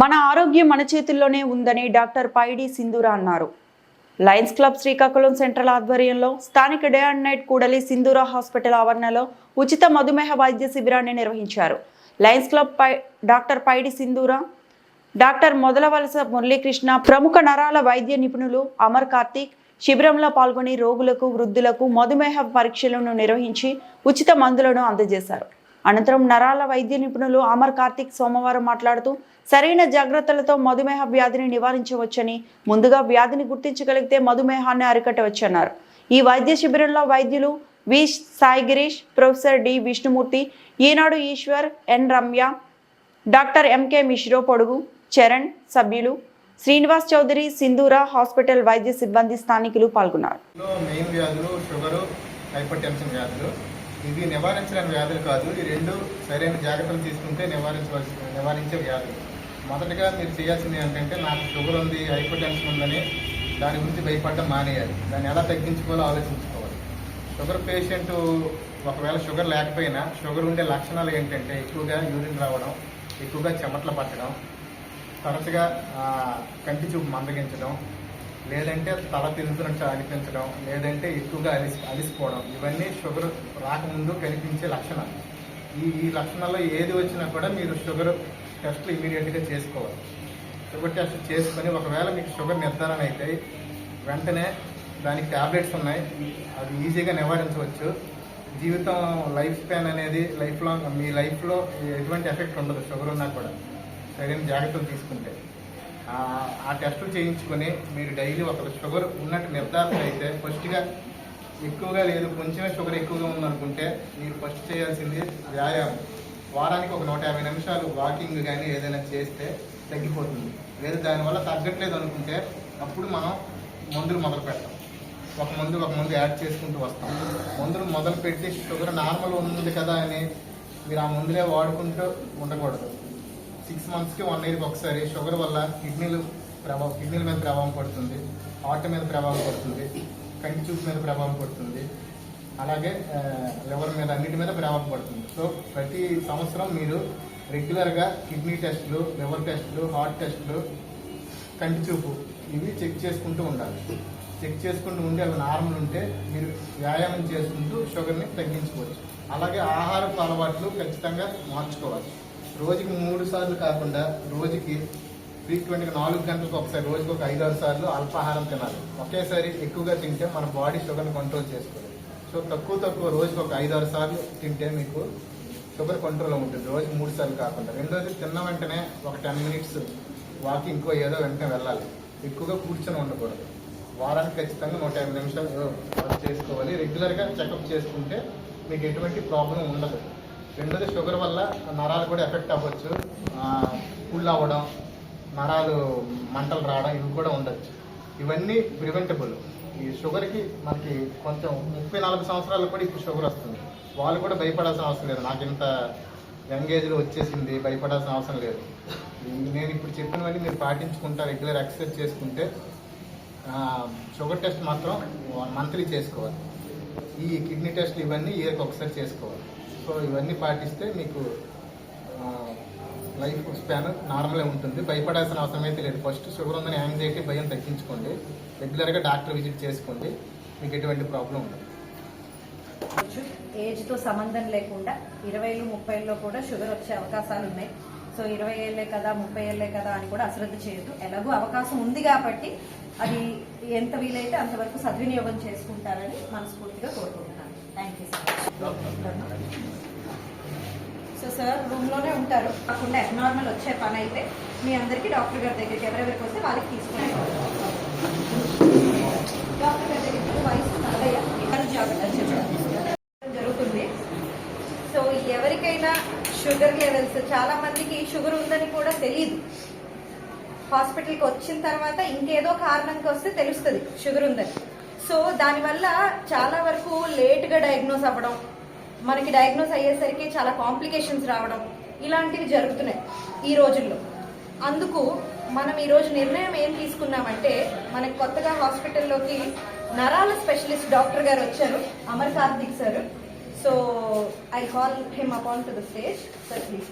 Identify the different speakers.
Speaker 1: మన ఆరోగ్యం మన చేతుల్లోనే ఉందని డాక్టర్ పైడి సింధూరా అన్నారు. లయన్స్ క్లబ్ శ్రీకాకుళం సెంట్రల్ ఆధ్వర్యంలో స్థానిక డే అండ్ నైట్ కూడలి సింధూర హాస్పిటల్ ఆవరణలో ఉచిత మధుమేహ వైద్య శిబిరాన్ని నిర్వహించారు. లయన్స్ క్లబ్ పై డాక్టర్ పైడి సింధూరా డాక్టర్ మొదలవలస మురళీకృష్ణ ప్రముఖ నరాల వైద్య నిపుణులు అమర్ కార్తీక్ శిబిరంలో పాల్గొని రోగులకు వృద్ధులకు మధుమేహ పరీక్షలను నిర్వహించి ఉచిత మందులను అందజేశారు. అనంతరం నరాల వైద్య నిపుణులు అమర్ కార్తీక్ సోమవారం మాట్లాడుతూ సరైన జాగ్రత్తలతో మధుమేహ వ్యాధిని నివారించవచ్చని ముందుగా వ్యాధిని గుర్తించగలిగితే మధుమేహాన్ని అరికట్టవచ్చన్నారు. ఈ వైద్య శిబిరంలో వైద్యులు V. Sai Girish professor D. Vishnumurthy ఈనాడు Eshwar N. Ramya doctor MK Mishra పొడుగు చరణ్ సభ్యులు శ్రీనివాస్ చౌదరి సింధూర హాస్పిటల్ వైద్య సిబ్బంది స్థానికులు పాల్గొన్నారు.
Speaker 2: ఇది వ్యాధులు ఇవి నివారించలేని వ్యాధులు కాదు. ఈ రెండు సరైన జాగ్రత్తలు తీసుకుంటే నివారించవలసి నివారించే వ్యాధులు మొదటగా మీరు చేయాల్సింది ఏంటంటే నాకు షుగర్ ఉంది హైపర్ టెన్షన్ ఉందని దాని గురించి భయపడడం మానేయాలి. దాన్ని ఎలా తగ్గించుకోవాలో ఆలోచించుకోవాలి. షుగర్ పేషెంట్ ఒకవేళ షుగర్ లేకపోయినా షుగర్ ఉండే లక్షణాలు ఏంటంటే ఎక్కువగా యూరిన్ రావడం ఎక్కువగా చెమటలు పట్టడం తరచుగా కంటి చూపు మందగించడం లేదంటే తల తిరుగుతున్నట్టు అనిపించడం లేదంటే ఎక్కువగా అలిసి అలిసిపోవడం ఇవన్నీ షుగర్ రాకముందు కనిపించే లక్షణాలు. ఈ ఈ లక్షణాల్లో ఏది వచ్చినా కూడా మీరు షుగర్ టెస్ట్ ఇమీడియట్గా చేసుకోవాలి. షుగర్ టెస్ట్ చేసుకొని ఒకవేళ మీకు షుగర్ నిర్ధారణ అయితే వెంటనే దానికి ట్యాబ్లెట్స్ ఉన్నాయి. అది ఈజీగా నివారించవచ్చు. జీవితం లైఫ్ స్పాన్ అనేది లైఫ్ లాంగ్ మీ లైఫ్లో ఎటువంటి ఎఫెక్ట్ ఉండదు షుగర్ ఉన్నా కూడా. సరైన జాగ్రత్తలు తీసుకుంటే. ఆ, టెస్టులు చేయించుకొని మీరు డైలీ ఒక షుగర్ ఉన్నట్టు నిర్ధారణ అయితే ఫస్ట్గా ఎక్కువగా లేదు కొంచెమే షుగర్ ఎక్కువగా ఉందనుకుంటే మీరు ఫస్ట్ చేయాల్సింది వ్యాయామం. వారానికి ఒక నూట యాభై నిమిషాలు వాకింగ్ కానీ ఏదైనా చేస్తే తగ్గిపోతుంది. లేదు దానివల్ల తగ్గట్లేదు అనుకుంటే అప్పుడు మనం మందులు మొదలు పెడతాం. ఒక మందు ఒక మందు యాడ్ చేసుకుంటూ వస్తాం. మందులు మొదలు పెట్టి షుగర్ నార్మల్ ఉంది కదా అని మీరు ఆ మందులే వాడుకుంటూ ఉండకూడదు. సిక్స్ మంత్స్కి వన్ ఇయర్కి ఒకసారి షుగర్ వల్ల కిడ్నీలు ప్రభావం కిడ్నీల మీద ప్రభావం పడుతుంది. హార్ట్ మీద ప్రభావం పడుతుంది. కంటి చూపు మీద ప్రభావం పడుతుంది. అలాగే లివర్ మీద అన్నిటి మీద ప్రభావం పడుతుంది. సో ప్రతి సంవత్సరం మీరు రెగ్యులర్గా కిడ్నీ టెస్టులు లివర్ టెస్టులు హార్ట్ టెస్టులు కంటి చూపు ఇవి చెక్ చేసుకుంటూ ఉండాలి. చెక్ చేసుకుంటూ ఉండి అవి నార్మల్ ఉంటే మీరు వ్యాయామం చేసుకుంటూ షుగర్ని తగ్గించుకోవచ్చు. అలాగే ఆహారపు అలవాట్లు ఖచ్చితంగా మార్చుకోవాలి. రోజుకి మూడు సార్లు కాకుండా రోజుకి ఫ్రీక్వెంట్గా నాలుగు గంటలకు ఒకసారి రోజుకి ఒక ఐదు ఆరు సార్లు అల్పాహారం తినాలి. ఒకేసారి ఎక్కువగా తింటే మన బాడీ షుగర్ని కంట్రోల్ చేసుకోవాలి. సో తక్కువ తక్కువ రోజుకి ఒక ఐదు ఆరు సార్లు తింటే మీకు షుగర్ కంట్రోల్ ఉంటుంది. రోజుకి మూడు సార్లు కాకుండా. రెండోది తిన్న వెంటనే ఒక టెన్ మినిట్స్ వాకింగ్ ఇంకో ఏదో వెంటనే వెళ్ళాలి. ఎక్కువగా కూర్చొని ఉండకూడదు. వారానికి ఖచ్చితంగా నూట యాభై నిమిషాలు వర్క్ చేసుకోవాలి. రెగ్యులర్గా చెకప్ చేసుకుంటే మీకు ఎటువంటి ప్రాబ్లం ఉండదు. రెండోది షుగర్ వల్ల నరాలు కూడా ఎఫెక్ట్ అవ్వచ్చు. పుల్ అవ్వడం నరాలు మంటలు రావడం ఇవి కూడా ఉండొచ్చు. ఇవన్నీ ప్రివెంటబుల్. ఈ షుగర్కి మనకి కొంచెం ముప్పై నాలుగు సంవత్సరాలు కూడా ఇప్పుడు షుగర్ వస్తుంది. వాళ్ళు కూడా భయపడాల్సిన అవసరం లేదు. నాకు ఇంత యంగ్ ఏజ్లో వచ్చేసింది భయపడాల్సిన అవసరం లేదు. నేను ఇప్పుడు చెప్పినవన్నీ మీరు పాటించుకుంటా రెగ్యులర్ ఎక్సర్సైజ్ చేసుకుంటే షుగర్ టెస్ట్ మాత్రం మంత్లీ చేసుకోవాలి. ఈ కిడ్నీ టెస్ట్ ఇవన్నీ ఇయర్కి ఒకసారి చేసుకోవాలి. సో ఇవన్నీ పాటిస్తే మీకు లైఫ్ స్పాన్ నార్మలే ఉంటుంది. భయపడాల్సిన అవసరం అయితే లేదు. ఫస్ట్ షుగర్ ఉందని యాంగ్జైటీ భయం తగ్గించుకోండి. రెగ్యులర్గా డాక్టర్ విజిట్ చేసుకోండి. మీకు ఎటువంటి ప్రాబ్లం ఉండదు.
Speaker 3: ఏజ్తో సంబంధం లేకుండా ఇరవైలు ముప్పైలో కూడా షుగర్ వచ్చే అవకాశాలు ఉన్నాయి. సో ఇరవై ఏళ్ళే కదా ముప్పై ఏళ్ళే కదా అని కూడా అశ్రద్ధ చేయొద్దు. ఎలాగో అవకాశం ఉంది కాబట్టి అది ఎంత వీలైతే అంతవరకు సద్వినియోగం చేసుకుంటారని మనస్ఫూర్తిగా కోరుకుంటున్నాను. Thank you sir so sir రూమ్లోనే ఉంటారు. కాకుండా అబ్నార్మల్ వచ్చే పని అయితే మీ అందరికీ డాక్టర్ గారి దగ్గరికి ఎవరెవరికి వస్తే వాళ్ళకి తీసుకుని డాక్టర్ గారి దగ్గరికి వయసు నలభై ఇతర జాగ్రత్తలు జరుగుతుంది. సో ఎవరికైనా షుగర్ లెవెల్స్ చాలా మందికి షుగర్ ఉందని కూడా తెలియదు. హాస్పిటల్కి వచ్చిన తర్వాత ఇంకేదో కారణంకి వస్తే తెలుస్తుంది షుగర్ ఉందని. సో దానివల్ల చాలా వరకు లేట్గా డయాగ్నోస్ అవ్వడం మనకి డయాగ్నోస్ అయ్యేసరికి చాలా కాంప్లికేషన్స్ రావడం ఇలాంటివి జరుగుతున్నాయి ఈ రోజుల్లో. అందుకు మనం ఈరోజు నిర్ణయం ఏం తీసుకున్నామంటే మనకి కొత్తగా హాస్పిటల్లోకి నరాల స్పెషలిస్ట్ డాక్టర్ గారు వచ్చారు Amar దిగ్ sir. So I call him upon to the stage sir please